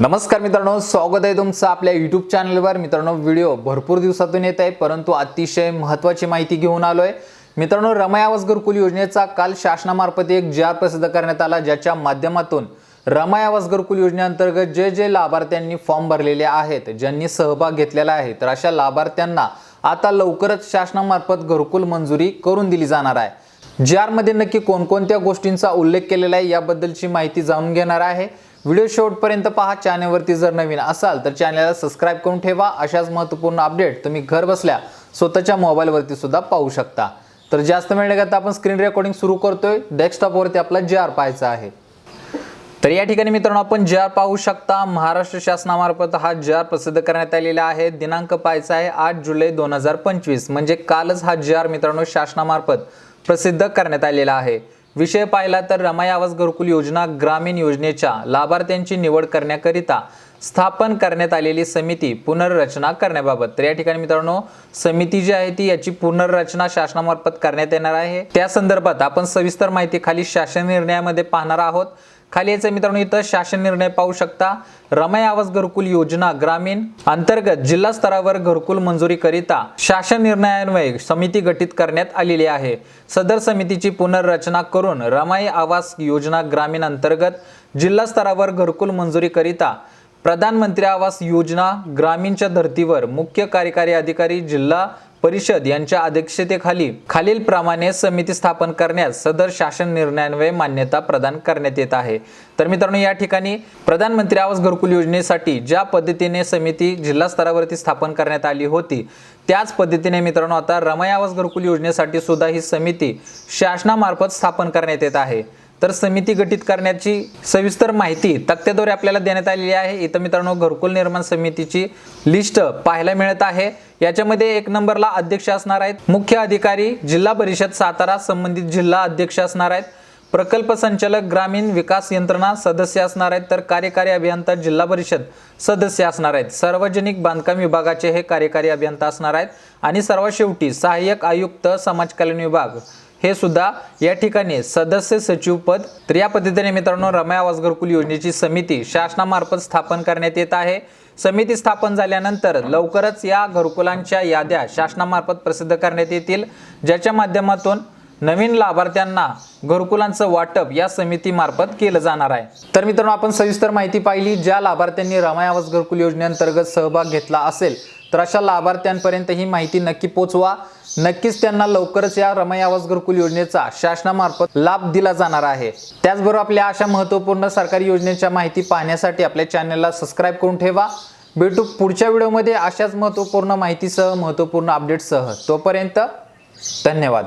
नमस्कार मित्रांनो स्वागत आहे तुमचं आपल्या युट्यूब चॅनलवर मित्रांनो व्हिडिओ भरपूर दिवसातून येत आहे परंतु अतिशय महत्त्वाची माहिती घेऊन आलोय. मित्रांनो रमाई आवास घरकुल योजनेचा काल शासनामार्फत एक जार प्रसिद्ध करण्यात आला ज्याच्या माध्यमातून रमाई आवास घरकुल योजनेअंतर्गत जे जे लाभार्थ्यांनी फॉर्म भरलेले आहेत ज्यांनी सहभाग घेतलेला आहे तर अशा लाभार्थ्यांना आता लवकरच शासनामार्फत घरकुल मंजुरी करून दिली जाणार आहे. जी आरमध्ये नक्की कोणकोणत्या गोष्टींचा उल्लेख केलेला आहे याबद्दलची माहिती जाणून घेणार आहे. व्हिडिओ शेवटपर्यंत पहा चॅनलवरती जर नवीन असाल तर चॅनलला सबस्क्राईब करून ठेवा. अशाच महत्त्वपूर्ण अपडेट तुम्ही घर बसल्या स्वतःच्या मोबाईलवरती सुद्धा पाहू शकता. तर जास्त वेळ न आपण स्क्रीन रेकॉर्डिंग सुरू करतोय. डेस्कटॉपवरती आपला जे आर पाहायचा आहे. तर या ठिकाणी मित्रांनो आपण जे आर पाहू शकता महाराष्ट्र शासनामार्फत हा जे आर प्रसिद्ध करण्यात आलेला आहे. दिनांक पाहायचा आहे आठ जुलै दोन हजार पंचवीस. म्हणजे कालच हा जे आर मित्रांनो शासनामार्फत प्रसिद्ध करण्यात आलेला आहे. विषय पाहिला तर रमाई आवास घरकुल योजना ग्रामीण योजनेच्या लाभार्थ्यांची निवड करण्याकरिता स्थापन करण्यात आलेली समिती पुनर्रचना करण्याबाबत. तर या ठिकाणी मित्रांनो समिती जी आहे ती याची पुनर्रचना शासनामार्फत करण्यात येणार आहे. त्या संदर्भात आपण सविस्तर माहिती खाली शासन निर्णयामध्ये पाहणार आहोत. खाली याचं मित्रांनो इथं शासन निर्णय पाहू शकता. रमाई आवास घरकुल योजना ग्रामीण अंतर्गत जिल्हा स्तरावर घरकुल मंजुरी करिता शासन निर्णयान्वये समिती गठीत करण्यात आलेली आहे. सदर समितीची पुनर्रचना करून रमाई आवास योजना ग्रामीण अंतर्गत जिल्हा स्तरावर घरकुल मंजुरी करिता प्रधानमंत्री आवास योजना ग्रामीणच्या धर्तीवर मुख्य कार्यकारी अधिकारी जिल्हा परिषद यांच्या अध्यक्षतेखाली खालील प्रमाणे समिती स्थापन करण्यास सदर शासन निर्णयान्वये मान्यता प्रदान करण्यात येत आहे. तर मित्रांनो या ठिकाणी प्रधानमंत्री आवास घरकुल योजनेसाठी ज्या पद्धतीने समिती जिल्हा स्तरावरती स्थापन करण्यात आली होती त्याच पद्धतीने मित्रांनो आता रमाई आवास घरकुल योजनेसाठी सुद्धा ही समिती शासनामार्फत स्थापन करण्यात येत आहे. तर समिती गठीत करण्याची सविस्तर माहिती तक्त्याद्वारे आपल्याला देण्यात आलेली आहे. इथं मित्रांनो घरकुल निर्माण समितीची लिस्ट पाहायला मिळत आहे. याच्यामध्ये एक नंबरला अध्यक्ष असणार आहेत. मुख्य अधिकारी जिल्हा परिषद सातारा संबंधित जिल्हा अध्यक्ष असणार आहेत. प्रकल्प संचालक ग्रामीण विकास यंत्रणा सदस्य असणार आहेत. तर कार्यकारी अभियंता जिल्हा परिषद सदस्य असणार आहेत. सार्वजनिक बांधकाम विभागाचे हे कार्यकारी अभियंता असणार आहेत. आणि सर्वात शेवटी सहाय्यक आयुक्त समाज कल्याण विभाग. हे सुद्धा या ठिकाणी सदस्य सचिव पद तर या पद्धतीने मित्रांनो रमाया आवास घरकुल योजनेची समिती शासनामार्फत स्थापन करण्यात येत आहे. समिती स्थापन झाल्यानंतर लवकरच या घरकुलांच्या याद्या शासनामार्फत प्रसिद्ध करण्यात येतील. ज्याच्या माध्यमातून नवीन लाभार्थ्यांना घरकुलांचं वाटप या समितीमार्फत केलं जाणार आहे. तर मित्रांनो आपण सविस्तर माहिती पाहिली. ज्या लाभार्थ्यांनी रमाया आवास घरकुल योजनेअंतर्गत सहभाग घेतला असेल तर अशा लाभार्थ्यांपर्यंत ही माहिती नक्की पोचवा. नक्कीच त्यांना लवकरच या रमाई आवास घरकुल योजनेचा शासनामार्फत लाभ दिला जाणार आहे. त्याचबरोबर आपल्या अशा महत्त्वपूर्ण सरकारी योजनेच्या माहिती पाहण्यासाठी आपल्या चॅनलला सबस्क्राईब करून ठेवा. भेटू पुढच्या व्हिडिओमध्ये अशाच महत्त्वपूर्ण माहितीसह महत्त्वपूर्ण अपडेटसह तोपर्यंत धन्यवाद.